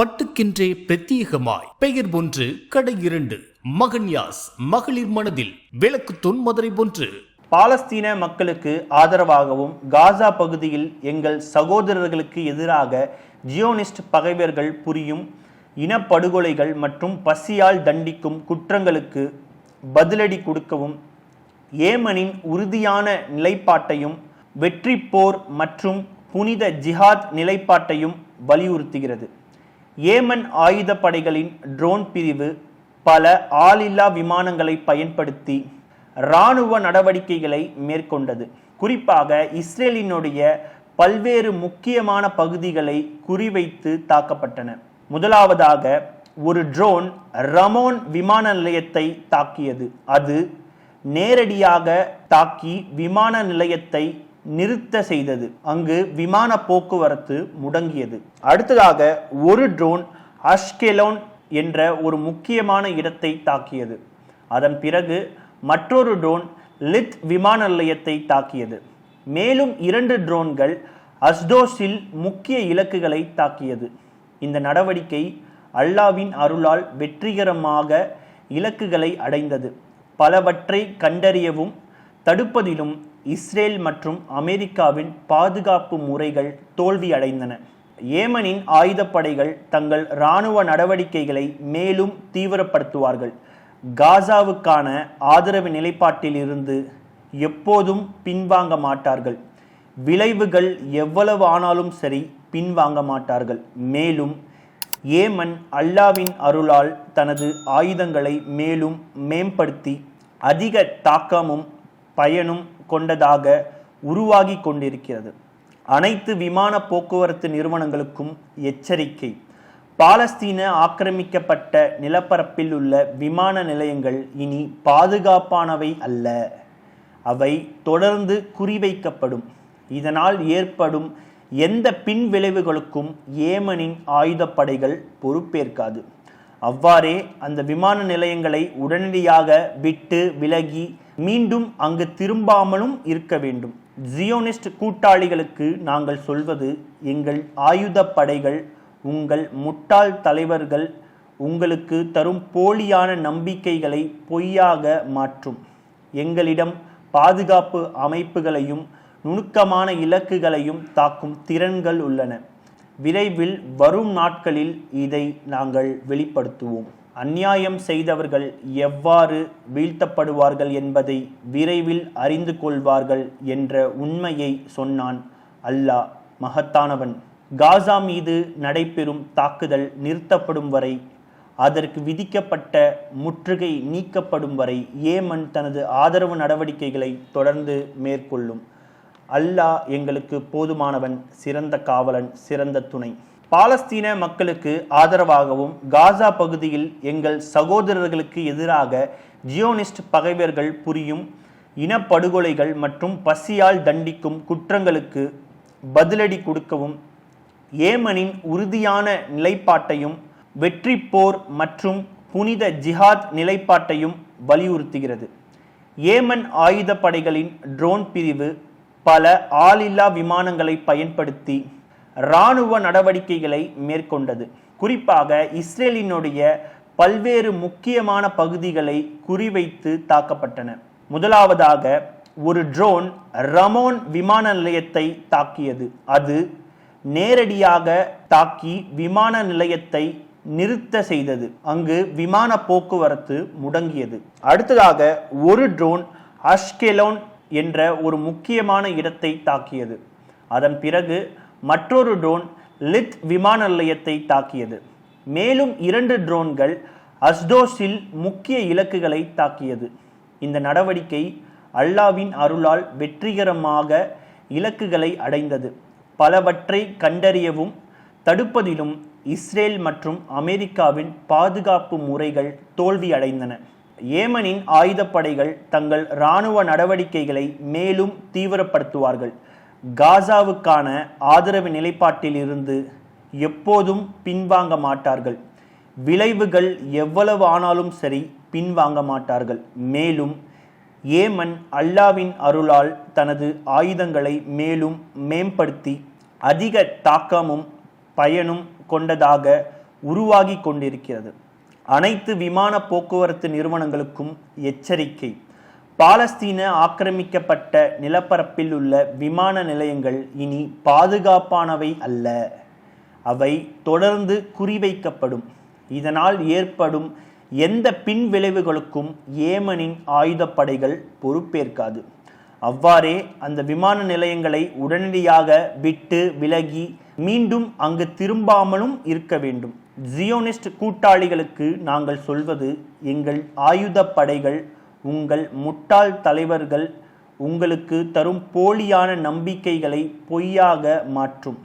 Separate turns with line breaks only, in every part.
பட்டுக்கின்றே பிரத்யேகமாய். பெயர் ஒன்று கடை இரண்டு. மகன்யாஸ் மகளிர் மனதில் விளக்கு தொன்மதுரை ஒன்று.
பாலஸ்தீன மக்களுக்கு ஆதரவாகவும் காசா பகுதியில் எங்கள் சகோதரர்களுக்கு எதிராக ஜியோனிஸ்ட் பகைவர்கள் புரியும் இனப்படுகொலைகள் மற்றும் பசியால் தண்டிக்கும் குற்றங்களுக்கு பதிலடி கொடுக்கவும் ஏமனின் உறுதியான நிலைப்பாட்டையும் வெற்றி போர் மற்றும் புனித ஜிஹாத் நிலைப்பாட்டையும் வலியுறுத்துகிறது. ஏமன் ஆயுதப்படைகளின் ட்ரோன் பிரிவு பல ஆளில்லா விமானங்களை பயன்படுத்தி இராணுவ நடவடிக்கைகளை மேற்கொண்டது. குறிப்பாக இஸ்ரேலினுடைய பல்வேறு முக்கியமான பகுதிகளை குறிவைத்து தாக்கப்பட்டன. முதலாவதாக ஒரு ட்ரோன் ரமோன் விமான நிலையத்தை தாக்கியது. அது நேரடியாக தாக்கி விமான நிலையத்தை நிறுத்த செய்தது. அங்கு விமான போக்குவரத்து முடங்கியது. அடுத்ததாக ஒரு ட்ரோன் அஷ்கெலோன் என்ற ஒரு முக்கியமான இடத்தை தாக்கியது. அதன் பிறகு மற்றொரு ட்ரோன் லித் விமான நிலையத்தை தாக்கியது. மேலும் இரண்டு ட்ரோன்கள் அஸ்டோஸில் முக்கிய இலக்குகளை தாக்கியது. இந்த நடவடிக்கை அல்லாவின் அருளால் வெற்றிகரமாக இலக்குகளை அடைந்தது. பலவற்றை கண்டறியவும் தடுப்பதிலும் இஸ்ரேல் மற்றும் அமெரிக்காவின் பாதுகாப்பு முறைகள் தோல்வியடைந்தன. ஏமனின் ஆயுதப்படைகள் தங்கள் இராணுவ நடவடிக்கைகளை மேலும் தீவிரப்படுத்துவார்கள். காசாவுக்கான ஆதரவு நிலைப்பாட்டில் இருந்து எப்போதும் பின்வாங்க மாட்டார்கள். விளைவுகள் எவ்வளவு ஆனாலும் சரி பின்வாங்க மாட்டார்கள். மேலும் ஏமன் அல்லாவின் அருளால் தனது ஆயுதங்களை மேலும் மேம்படுத்தி அதிக தாக்கமும் பயனும் கொண்டதாக உருவாகி கொண்டிருக்கிறது. அனைத்து விமான போக்குவரத்து நிறுவனங்களுக்கும் எச்சரிக்கை. பாலஸ்தீன ஆக்கிரமிக்கப்பட்ட நிலப்பரப்பில் உள்ள விமான நிலையங்கள் இனி பாதுகாப்பானவை அல்ல. அவை தொடர்ந்து குறிவைக்கப்படும். இதனால் ஏற்படும் எந்த பின் விளைவுகளுக்கும் ஏமனின் ஆயுதப்படைகள் பொறுப்பேற்காது. அவ்வாறே அந்த விமான நிலையங்களை உடனடியாக விட்டு விலகி மீண்டும் அங்கு திரும்பாமலும் இருக்க வேண்டும். ஜியோனிஸ்ட் கூட்டாளிகளுக்கு நாங்கள் சொல்வது எங்கள் ஆயுதப்படைகள் உங்கள் முட்டாள் தலைவர்கள் உங்களுக்கு தரும் போலியான நம்பிக்கைகளை பொய்யாக மாற்றும். எங்களிடம் பாதுகாப்பு அமைப்புகளையும் நுணுக்கமான இலக்குகளையும் தாக்கும் திறன்கள் உள்ளன. விரைவில் வரும் நாட்களில் இதை நாங்கள் வெளிப்படுத்துவோம். அந்நியாயம் செய்தவர்கள் எவ்வாறு வீழ்த்தப்படுவார்கள் என்பதை விரைவில் அறிந்து கொள்வார்கள் என்ற உண்மையை சொன்னான் அல்லாஹ் மகத்தானவன். காசா மீது நடைபெறும் தாக்குதல் நிறுத்தப்படும் வரை அதற்கு விதிக்கப்பட்ட முற்றுகை நீக்கப்படும் வரை ஏமன் தனது ஆதரவு நடவடிக்கைகளை தொடர்ந்து மேற்கொள்ளும். அல்லாஹ் எங்களுக்கு போதுமானவன் சிறந்த காவலன் சிறந்த துணை. பாலஸ்தீன மக்களுக்கு ஆதரவாகவும் காசா பகுதியில் எங்கள் சகோதரர்களுக்கு எதிராக ஜியோனிஸ்ட் பகைவர்கள் புரியும் இனப்படுகொலைகள் மற்றும் பசியால் தண்டிக்கும் குற்றங்களுக்கு பதிலடி கொடுக்கவும் ஏமனின் உறுதியான நிலைப்பாட்டையும் வெற்றி போர் மற்றும் புனித ஜிஹாத் நிலைப்பாட்டையும் வலியுறுத்துகிறது. ஏமன் ஆயுதப்படைகளின் ட்ரோன் பிரிவு பல ஆளில்லா விமானங்களை பயன்படுத்தி இராணுவ நடவடிக்கைகளை மேற்கொண்டது. குறிப்பாக இஸ்ரேலினுடைய பல்வேறு முக்கியமான பகுதிகளை குறிவைத்து தாக்கப்பட்டன. முதலாவதாக ஒரு ட்ரோன் ரமோன் விமான நிலையத்தை தாக்கியது. அது நேரடியாக தாக்கி விமான நிலையத்தை நிறுத்த செய்தது. அங்கு விமான போக்குவரத்து முடங்கியது. அடுத்ததாக ஒரு ட்ரோன் அஷ்கெலோன் என்ற ஒரு முக்கியமான இடத்தை தாக்கியது. அதன் பிறகு மற்றொரு ட்ரோன் லித் விமான நிலையத்தை தாக்கியது. மேலும் இரண்டு ட்ரோன்கள் அஸ்டோஸில் முக்கிய இலக்குகளை தாக்கியது. இந்த நடவடிக்கை அல்லாவின் அருளால் வெற்றிகரமாக இலக்குகளை அடைந்தது. பலவற்றை கண்டறியவும் தடுப்பதிலும் இஸ்ரேல் மற்றும் அமெரிக்காவின் பாதுகாப்பு முறைகள் தோல்வியடைந்தன. ஏமனின் ஆயுதப்படைகள் தங்கள் இராணுவ நடவடிக்கைகளை மேலும் தீவிரப்படுத்துவார்கள். காசாவுக்கான ஆதரவு நிலைப்பாட்டில் இருந்து எப்போதும் பின்வாங்க மாட்டார்கள். விளைவுகள் எவ்வளவு ஆனாலும் சரி பின்வாங்க மாட்டார்கள். மேலும் ஏமன் அல்லாவின் அருளால் தனது ஆயுதங்களை மேலும் மேம்படுத்தி அதிக தாக்கமும் பயனும் கொண்டதாக உருவாகி கொண்டிருக்கிறது. அனைத்து விமான போக்குவரத்து நிறுவனங்களுக்கும் எச்சரிக்கை. பாலஸ்தீன ஆக்கிரமிக்கப்பட்ட நிலப்பரப்பில் உள்ள விமான நிலையங்கள் இனி பாதுகாப்பானவை அல்ல. அவை தொடர்ந்து குறிவைக்கப்படும். இதனால் ஏற்படும் எந்த பின் விளைவுகளுக்கும் ஏமனின் ஆயுதப்படைகள் பொறுப்பேற்காது. அவ்வாறே அந்த விமான நிலையங்களை உடனடியாக விட்டு விலகி மீண்டும் அங்கு திரும்பாமலும் இருக்க வேண்டும். ஜியோனிஸ்ட் கூட்டாளிகளுக்கு நாங்கள் சொல்வது எங்கள் ஆயுதப்படைகள் உங்கள் முட்டாள் தலைவர்கள் உங்களுக்கு தரும் போலியான நம்பிக்கைகளை பொய்யாக மாற்றும்.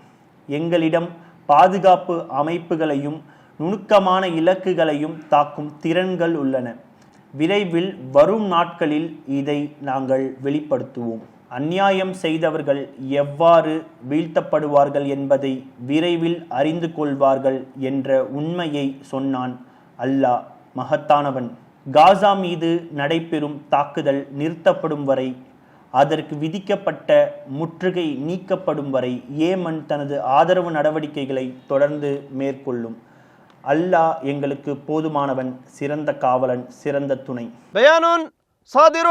எங்களிடம் பாதுகாப்பு அமைப்புகளையும் நுணுக்கமான இலக்குகளையும் தாக்கும் திறன்கள் உள்ளன. விரைவில் வரும் நாட்களில் இதை நாங்கள் வெளிப்படுத்துவோம். அந்நியாயம் செய்தவர்கள் எவ்வாறு வீழ்த்தப்படுவார்கள் என்பதை விரைவில் அறிந்து கொள்வார்கள் என்ற உண்மையை சொன்னான் அல்லாஹ் மகத்தானவன். காசா மீது நடைபெறும் தாக்குதல் நிறுத்தப்படும் வரை அதற்கு விதிக்கப்பட்ட முற்றுகை நீக்கப்படும் வரை ஏமன் தனது ஆதரவு நடவடிக்கைகளை தொடர்ந்து மேற்கொள்ளும் அல்லாஹ் எங்களுக்கு போதுமானவன் சிறந்த காவலன் சிறந்த துணை
بيان صادر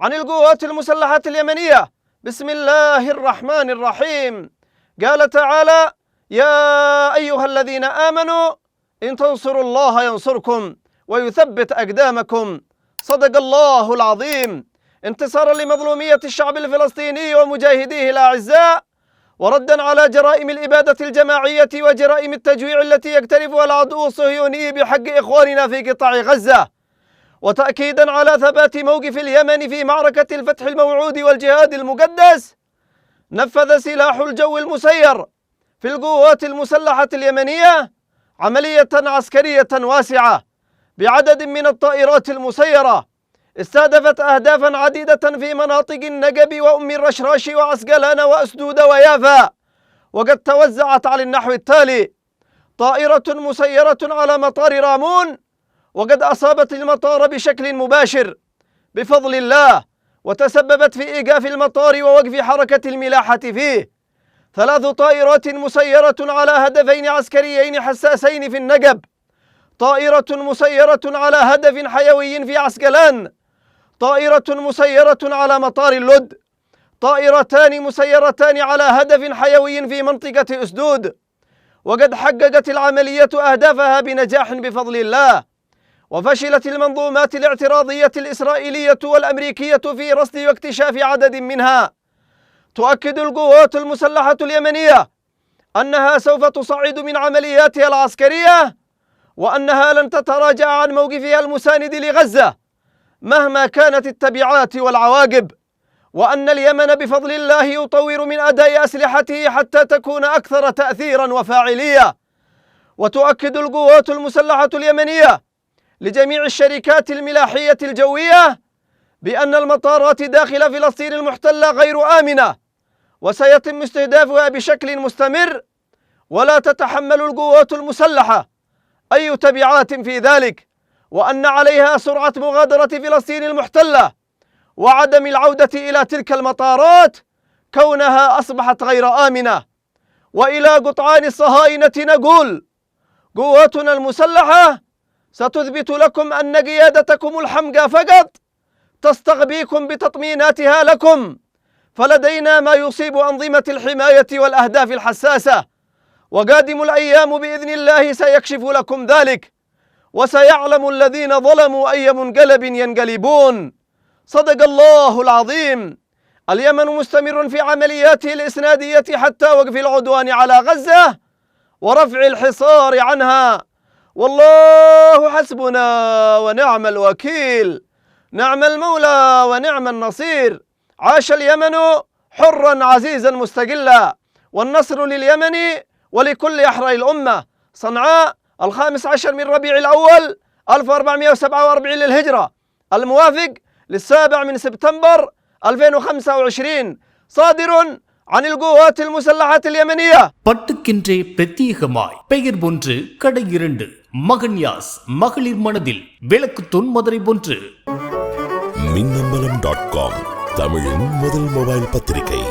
عن القوات المسلحة اليمنية بسم الله الرحمن الرحيم قال تعالى يا أيها الذين آمنوا إن تنصروا الله ينصركم ويثبت أقدامكم. صدق الله العظيم. انتصارا لمظلومية الشعب الفلسطيني ومجاهديه الأعزاء. وردا على جرائم الإبادة الجماعية وجرائم التجويع التي يقترفها العدو الصهيوني بحق إخواننا في قطاع غزة. وتأكيدا على ثبات موقف اليمن في معركة الفتح الموعود والجهاد المقدس. نفذ سلاح الجو المسير في القوات المسلحة اليمنية عملية عسكرية واسعة. بعدد من الطائرات المسيرة. استهدفت أهدافا عديدة في مناطق النقب وأم الرشراش وعسقلان وأسدود ويافا. وقد توزعت على النحو التالي. طائرة مسيرة على مطار رامون. وقد أصابت المطار بشكل مباشر. بفضل الله. وتسببت في إيقاف المطار ووقف حركة الملاحة فيه. ثلاث طائرات مسيرة على هدفين عسكريين حساسين في النقب طائرة مسيرة على هدف حيوي في عسقلان طائرة مسيرة على مطار اللد. طائرتان مسيرتان على هدف حيوي في منطقة أسدود. وقد حققت العملية أهدافها بنجاح بفضل الله. وفشلت المنظومات الاعتراضية الإسرائيلية والأمريكية في رصد واكتشاف عدد منها. تؤكد القوات المسلحة اليمنية أنها سوف تصعد من عملياتها العسكرية وأنها لن تتراجع عن موقفها المساند لغزة مهما كانت التبعات والعواقب وأن اليمن بفضل الله يطور من أداء أسلحته حتى تكون أكثر تأثيرا وفاعلية. وتؤكد القوات المسلحة اليمنية لجميع الشركات الملاحية الجوية بأن المطارات داخل فلسطين المحتلة غير آمنة وسيتم استهدافها بشكل مستمر ولا تتحمل القوات المسلحة. أي تبعات في ذلك؟ وأن عليها سرعة مغادرة فلسطين المحتلة وعدم العودة إلى تلك المطارات كونها أصبحت غير آمنة. وإلى قطعان الصهاينة نقول قواتنا المسلحة ستثبت لكم أن قيادتكم الحمقى فقط تستغبيكم بتطميناتها لكم. فلدينا ما يصيب أنظمة الحماية والأهداف الحساسة. وقادم الأيام بإذن الله سيكشف لكم ذلك وسيعلم الذين ظلموا أي منقلب ينقلبون. صدق الله العظيم. اليمن مستمر في عملياته الإسنادية حتى وقف العدوان على غزة ورفع الحصار عنها. والله حسبنا ونعم الوكيل. نعم المولى ونعم النصير. عاش اليمن حرا عزيزا مستقلا. والنصر لليمن ولكل أحرى الأمة صنعاء الخامس عشر من ربيع الأول 1447 للهجرة الموافق للسابع من سبتمبر 2025 صادر عن القوات المسلحة اليمنية
பட்டுக்கென்றே பிரத்யேகமாய் பெயர் ஒன்று கடை இரண்டு மகன்யாஸ் மகளிர் மனதில் விளக்கு தொன்மதுரை ஒன்று
மின்னம்பலம் டாட் காம் தமிழின் முதல் மொபைல் பத்திரிகை